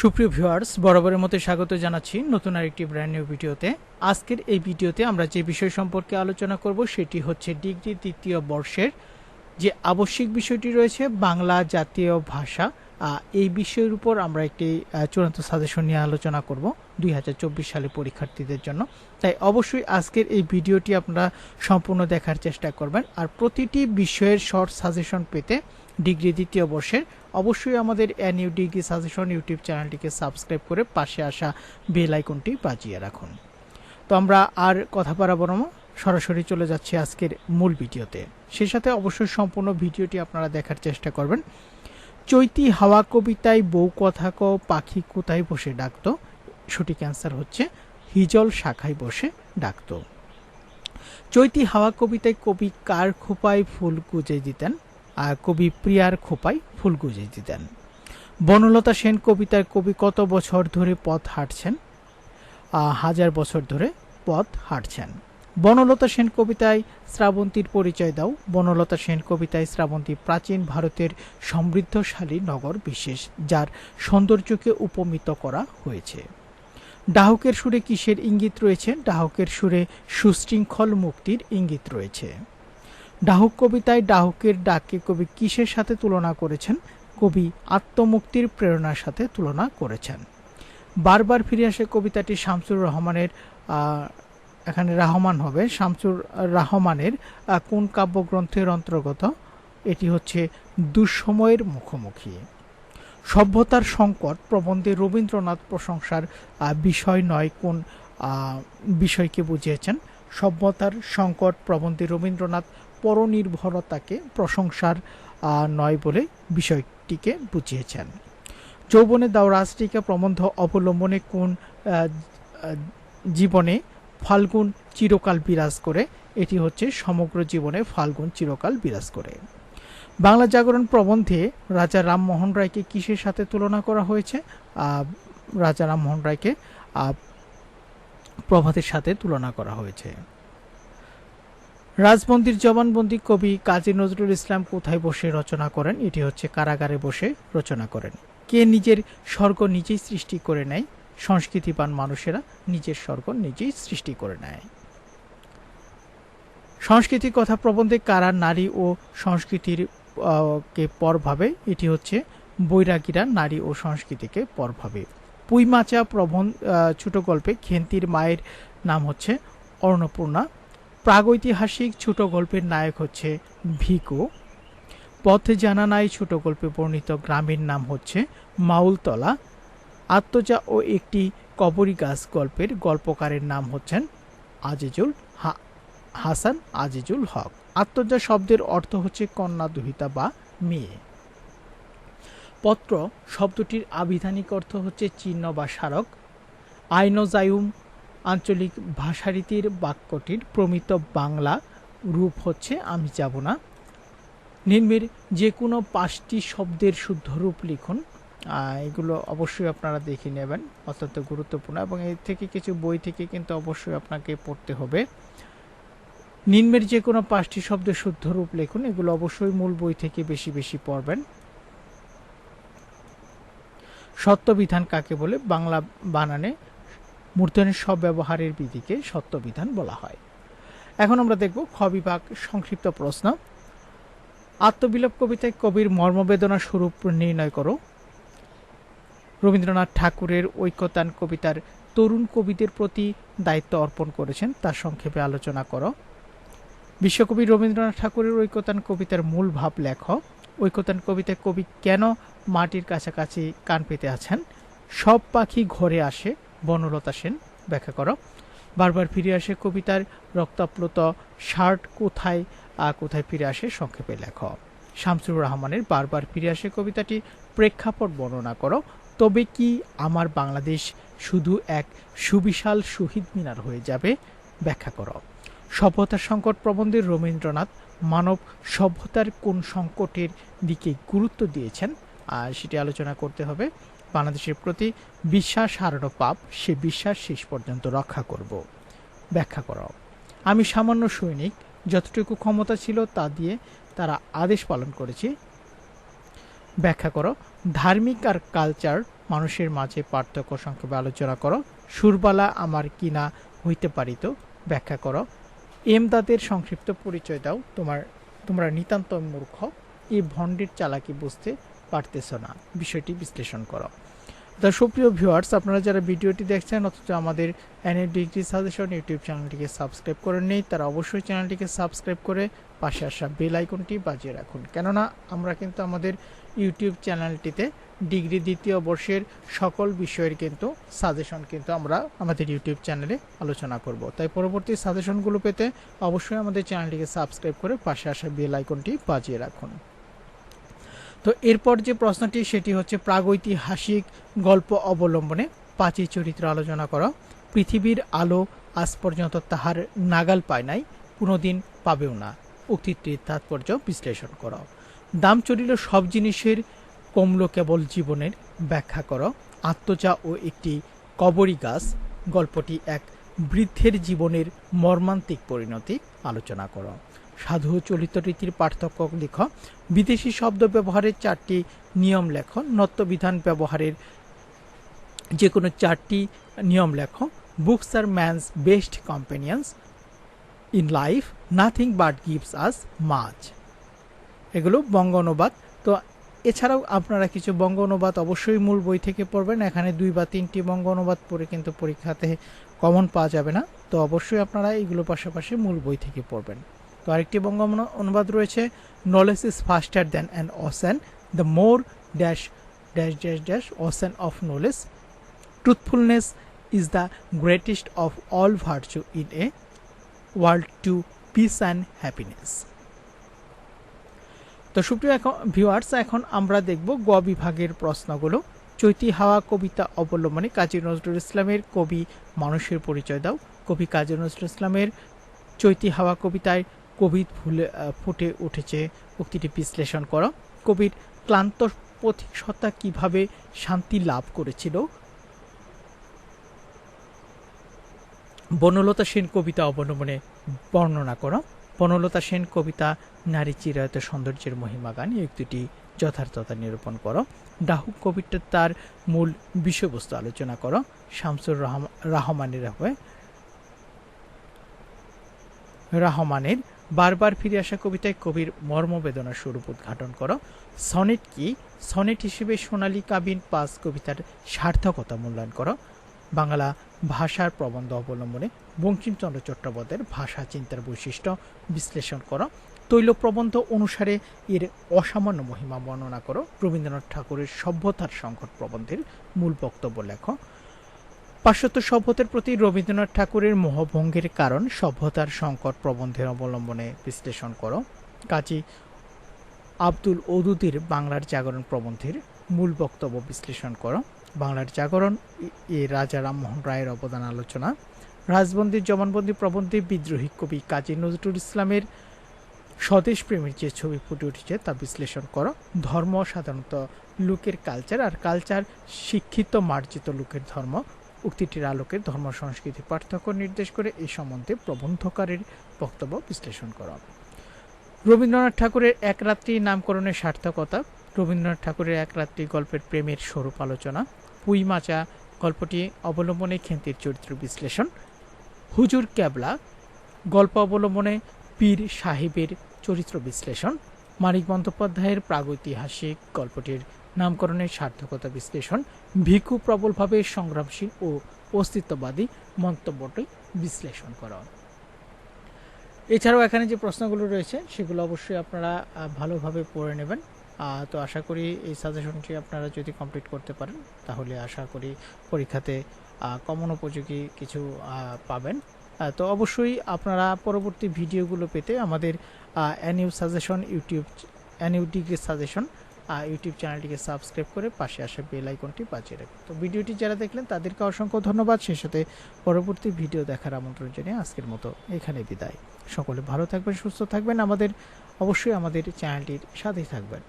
সুপ্রিয় ভিউয়ার্স, বরাবরের মতো স্বাগত জানাচ্ছি নতুন আরেকটি ব্র্যান্ড নিউ ভিডিওতে। আজকের এই ভিডিওতে আমরা যে বিষয় সম্পর্কে আলোচনা করব সেটি হচ্ছে ডিগ্রি তৃতীয় বর্ষের যে আবশ্যিক বিষয়টি রয়েছে, বাংলা জাতীয় ভাষা। এই বিষয়ের উপর আমরা একটি চূড়ান্ত সাজেশন নিয়ে আলোচনা করব দু হাজার চব্বিশ সালে পরীক্ষার্থীদের জন্য। তাই অবশ্যই আজকের এই ভিডিওটি আপনারা সম্পূর্ণ দেখার চেষ্টা করবেন। আর প্রতিটি বিষয়ের শর্ট সাজেশন পেতে ডিগ্রি দ্বিতীয় বর্ষের অবশ্যই আমাদের এনইউ ডিগ্রি সাজেশন ইউটিউব চ্যানেলটিকে সাবস্ক্রাইব করে পাশে আসা বেল আইকনটি বাজিয়ে রাখুন। তো আমরা আর কথা না, সরাসরি চলে যাচ্ছি আজকের মূল ভিডিওতে। সেই সাথে অবশ্যই সম্পূর্ণ ভিডিওটি আপনারা দেখার চেষ্টা করবেন। চৈতি হাওয়া কবিতায় বউ কথা ক পাখি কোথায় বসে ডাকতো? সঠিক অ্যান্সার হচ্ছে, হিজল শাখায় বসে ডাকতো। চৈতি হাওয়া কবিতায় কবি কার খোপায় ফুল গুজে দিতেন? কবি প্রিয়ার খোপায় ফুল গুজে দিতেন বনলতা সেন কবিতায় কবি কত বছর ধরে পথ হাঁটছেন? হাজার বছর ধরে পথ হাঁটছেন। বনলতা সেন কবিতায় শ্রাবন্তীর পরিচয় দাও। বনলতা সেন কবিতায় শ্রাবন্তী প্রাচীন ভারতের সমৃদ্ধশালী নগর বিশেষ, যার সৌন্দর্যকে উপমিত করা হয়েছে। ডাহকের সুরে কিসের ইঙ্গিত রয়েছে? ডাহকের সুরে সুশৃঙ্খল মুক্তির ইঙ্গিত রয়েছে। ডাহুক কবিতায় ডাহুকের ডাককে কবি কিসের সাথে তুলনা করেছেন? কবি আত্মমুক্তির প্রেরণার সাথে তুলনা করেছেন। বারবার ফিরে আসে কবিতাটি শামসুর রহমানের এখানে রাহমান হবে। শামসুর রহমানের কোন কাব্যগ্রন্থের অন্তর্গত? এটি হচ্ছে দুঃসময়ের মুখোমুখি। সভ্যতার সংকট প্রবন্ধে রবীন্দ্রনাথ প্রশংসার বিষয় নয় কোন বিষয়কে বুঝিয়েছেন। সভ্যতার সংকট প্রবন্ধে রবীন্দ্রনাথ পরনির্ভরতাকে প্রশংসার নয় বলে বিষয়টিকে বুঝিয়েছেন। যৌবনে দাও রাজটিকা প্রবন্ধ অবলম্বনে কোন জীবনে ফাল্গুন চিরকাল বিরাজ করে? এটি হচ্ছে সমগ্র জীবনে ফাল্গুন চিরকাল বিরাজ করে। বাংলা জাগরণ প্রবন্ধে রাজা রামমোহন রায়কে কিসের সাথে তুলনা করা হয়েছে? রাজা রামমোহন রায়কে প্রভাতের সাথে তুলনা করা হয়েছে। রাজবন্দির জবানবন্দি কবি কাজী নজরুল ইসলাম কোথায় বসে রচনা করেন? এটি হচ্ছে কারাগারে বসে রচনা করেন। কে নিজের স্বর্গ নিজেই সৃষ্টি করে নেয়? সংস্কৃতিবান মানুষেরা নিজের স্বর্গ নিজেই সৃষ্টি করে নেয়। সংস্কৃতি কথা প্রবন্ধে কারা নারী ও সংস্কৃতির কে পর ভাবে? এটি হচ্ছে বৈরাগীরা নারী ও সংস্কৃতিকে পর ভাবে। পুইমাচা প্রবন্ধ ছোট গল্পে খেন্তির মায়ের নাম হচ্ছে অর্ণপূর্ণা প্রাগৈতিহাসিক ছোট গল্পের নায়ক হচ্ছে ভিকো। পথে জানা নাই ছোট গল্পে বর্ণিত গ্রামের নাম হচ্ছে মাউলতলা। আত্মজা ও একটি কবরী গাছ গল্পের গল্পকারের নাম হচ্ছেন আজিজুল হাসান আজিজুল হক। আত্মজা শব্দের অর্থ হচ্ছে কন্যা, দুহিতা বা মেয়ে। পত্র শব্দটির আবিধানিক অর্থ হচ্ছে চিহ্ন বা স্মারক। আইনোজায়ুম আঞ্চলিক ভাষারীতির বাক্যটির প্রমিত বাংলা রূপ হচ্ছে, আমি যাব না। নিম্নের যে কোনো পাঁচটি শব্দের শুদ্ধ রূপ লিখুন। এগুলো অবশ্যই আপনারা দেখে নেবেন, অত্যন্ত গুরুত্বপূর্ণ এবং এর থেকে কিছু বই থেকে কিন্তু অবশ্যই আপনাকে পড়তে হবে। নিম্নের যে কোনো পাঁচটি শব্দের শুদ্ধ রূপ লিখুন, এগুলো অবশ্যই মূল বই থেকে বেশি বেশি পড়বেন। সত্যবিধান কাকে বলে? বাংলা বানানে মূর্ধনের সব ব্যবহারের বিধিকে সত্যবিধান বলা হয়। এখন আমরা দেখব খ বিভাগ সংক্ষিপ্ত প্রশ্ন। আত্মবিলোপ কবিতায় কবির মর্মবেদনা স্বরূপ নির্ণয় করো। রবীন্দ্রনাথ ঠাকুরের ঐক্যতান কবিতার তরুণ কবিদের প্রতি দায়িত্ব অর্পণ করেছেন তার সংক্ষেপে আলোচনা করো। বিশ্বকবি রবীন্দ্রনাথ ঠাকুরের ঐক্যতান কবিতার মূল ভাব লেখ। ঐক্যতান কবিতায় কবি কেন মাটির কাছাকাছি কান পেতে আছেন? সব পাখি ঘরে আসে বনলতা সেন, ব্যাখ্যা করো। বারবার ফিরে আসে কবিতার রক্তাপ্লুত শার্ট কোথায় কোথায় ফিরে আসে সংক্ষেপে লেখ। শামসুর রহমানের বারবার ফিরে আসে কবিতাটি প্রেক্ষাপট বর্ণনা করো। তবে কি আমার বাংলাদেশ শুধু এক সুবিশাল শহীদ মিনার হয়ে যাবে? ব্যাখ্যা করো। সভ্যতার সংকট প্রবন্ধে রবীন্দ্রনাথ মানব সভ্যতার কোন সংকটের দিকে গুরুত্ব দিয়েছেন? আর সেটি আলোচনা করতে হবে। বাংলাদেশের প্রতি বিশ্বাস হারানো পাপ সে বিশ্বাস শেষ পর্যন্ত রক্ষা করব। ব্যাখ্যা করো। আমি সামান্য সৈনিক, যতটুকু ক্ষমতা ছিল তা দিয়ে তারা আদেশ পালন করেছে। ব্যাখ্যা করো। ধার্মিক আর কালচার মানুষের মাঝে পার্থক্য সংক্ষেপে আলোচনা করো। সুরবালা আমার কিনা হইতে পারিত। ব্যাখ্যা করো। এমদাদের সংক্ষিপ্ত পরিচয় দাও। তোমার, তোমরা নিতান্ত মূর্খ। এই ভণ্ডের চালাকি বুঝতে পারতেছ না। বিষয়টি বিশ্লেষণ করো। তো সুপ্রিয় ভিউয়ার্স আপনারা যারা ভিডিওটি দেখছেন, অথচ আমাদের এনএ ডিগ্রি সাজেশন ইউটিউব চ্যানেলটিকে সাবস্ক্রাইব করেন নেই তারা অবশ্যই চ্যানেলটিকে সাবস্ক্রাইব করে পাশে আসা বেল আইকনটি বাজিয়ে রাখুন। কেননা, আমরা কিন্তু আমাদের ইউটিউব চ্যানেলটিতে ডিগ্রি দ্বিতীয় বর্ষের সকল বিষয়ের কিন্তু সাজেশন কিন্তু আমরা আমাদের ইউটিউব চ্যানেলে আলোচনা করব। তাই পরবর্তী সাজেশনগুলো পেতে অবশ্যই আমাদের চ্যানেলটিকে সাবস্ক্রাইব করে পাশে আসা বেল আইকনটি বাজিয়ে রাখুন। তো এরপর যে প্রশ্নটি, সেটি হচ্ছে প্রাগৈতিহাসিক গল্প অবলম্বনে পাঁচই চরিত্র আলোচনা করা। পৃথিবীর আলো আজ পর্যন্ত তাহার নাগাল পায় নাই, কোনোদিন পাবেও না। উক্তিটির তাৎপর্য বিশ্লেষণ করো। দাম চড়িল সব জিনিসের কমল কেবল জীবনের ব্যাখ্যা করো। আত্মজা ও একটি কবরী গাছ, গল্পটি এক বৃদ্ধের জীবনের মর্মান্তিক পরিণতি আলোচনা করো। সাধু চলিত রীতির পার্থক্য লিখ। বিদেশি শব্দ ব্যবহারের চারটি নিয়ম লেখ। নত্যবিধান ব্যবহারের যে কোনো চারটি নিয়ম লেখ। Books are man's best companions in life nothing but gives us মাছ এগুলো বঙ্গ অনুবাদ। তো এছাড়াও আপনারা কিছু বঙ্গ অনুবাদ অবশ্যই মূল বই থেকে পড়বেন। এখানে দুই বা তিনটি বঙ্গ অনুবাদ পড়ে কিন্তু পরীক্ষাতে কমন পাওয়া যাবে না। তো অবশ্যই আপনারা এইগুলো পাশাপাশি মূল বই থেকে পড়বেন। তো আরেকটি বঙ্গ অনু- অনুবাদ রয়েছে knowledge is faster than an ocean the more dash dash dash dash ocean of knowledge truthfulness is the greatest of all virtue in a world to peace and happiness তো সুপ্রিয় এখন ভিউয়ার্স এখন আমরা দেখব গ বিভাগের প্রশ্নগুলো। চৈতি হাওয়া কবিতা অবলম্বনে কাজী নজরুল ইসলামের কবি মানুষের পরিচয় দাও। কবি কাজী নজরুল ইসলামের চৈতি হাওয়া কবিতায় কবি ফুলে ফুটে উঠেছে। উক্তিটি বিশ্লেষণ করো। কবির ক্লান্ত পথিক সত্তা কীভাবে শান্তি লাভ করেছিল? বনলতা সেন কবিতা অবলম্বনে বর্ণনা করো। বনলতা সেন কবিতা নারী চিরায়ত সৌন্দর্যের মহিমা গান। এই দুটি যথার্থতা নিরূপণ করো। ডাহুক কবিতা তার মূল বিষয়বস্তু আলোচনা করো। শামসুর রহমান রহমানের হয়ে। রহমানের বারবার ফিরে আসা কবিতায় কবির মর্মবেদনার স্বরূপ উদ্ঘাটন করো। সনেট কি? সনেট হিসেবে সোনালী কাবিন পাস কবিতার সার্থকতা মূল্যায়ন করো। বাংলা ভাষার প্রবন্ধ অবলম্বনে বঙ্কিমচন্দ্র চট্টোপাধ্যায়ের ভাষা চিন্তার বৈশিষ্ট্য বিশ্লেষণ করো। তৈল প্রবন্ধ অনুসারে এর অসামান্য মহিমা বর্ণনা করো। রবীন্দ্রনাথ ঠাকুরের সভ্যতার সংকট প্রবন্ধের মূল বক্তব্য লেখো। পাশ্চাত্য সভ্যতার প্রতি রবীন্দ্রনাথ ঠাকুরের মোহভঙ্গের কারণ সভ্যতার সংকট প্রবন্ধের অবলম্বনে বিশ্লেষণ করো। কাজী আব্দুল ওদুদের বাংলার জাগরণ প্রবন্ধের মূল বক্তব্য বিশ্লেষণ করো। বাংলার জাগরণ, এ- রাজা রামমোহন রায়ের অবদান আলোচনা। রাজবন্দির জবানবন্দি প্রবন্ধে বিদ্রোহী কবি কাজী নজরুল ইসলামের স্বদেশ প্রেমের যে ছবি ফুটে উঠেছে তা বিশ্লেষণ করো। ধর্ম সাধারণত লোকের কালচার আর কালচার শিক্ষিত মার্জিত লোকের ধর্ম। উক্তিটির আলোকে ধর্ম, সংস্কৃতি পার্থক্য নির্দেশ করে এই সম্বন্ধে প্রবন্ধকারের বক্তব্য বিশ্লেষণ করা। রবীন্দ্রনাথ ঠাকুরের এক রাত্রি নামকরণের সার্থকতা, রবীন্দ্রনাথ ঠাকুরের এক রাত্রি গল্পের প্রেমের স্বরূপ আলোচনা, পুই মাচা গল্পটি অবলম্বনে খেন্তির চরিত্র বিশ্লেষণ, হুজুর ক্যাবলা গল্প অবলম্বনে পীর সাহেবের চরিত্র বিশ্লেষণ, মানিক বন্দ্যোপাধ্যায়ের প্রাগৈতিহাসিক গল্পটির নামকরণের সার্থকতা বিশ্লেষণ, ভিক্ষু প্রবলভাবে সংগ্রামশীল ও অস্তিত্ববাদী মন্তব্যটি বিশ্লেষণ করা। এছাড়াও এখানে যে প্রশ্নগুলো রয়েছে, সেগুলো অবশ্যই আপনারা ভালোভাবে পড়ে নেবেন। তো আশা করি এই সাজেশনটি আপনারা যদি কমপ্লিট করতে পারেন, তাহলে আশা করি পরীক্ষাতে কমন উপযোগী কিছু পাবেন। তো অবশ্যই আপনারা পরবর্তী ভিডিওগুলো পেতে আমাদের NU suggestion YouTube NU degree suggestion YouTube চ্যানেলটিকে সাবস্ক্রাইব করে পাশে আসা বেল আইকনটি বাজিয়ে রাখুন। তো ভিডিওটি যারা দেখলেন, তাদেরকে অসংখ্য ধন্যবাদ। সেই সাথে পরবর্তী ভিডিও দেখার আমন্ত্রণ জানিয়ে আজকের মতো এখানে বিদায়। সকলে ভালো থাকবেন, সুস্থ থাকবেন। আমাদের, অবশ্যই আমাদের চ্যানেলটির সাথেই থাকবেন।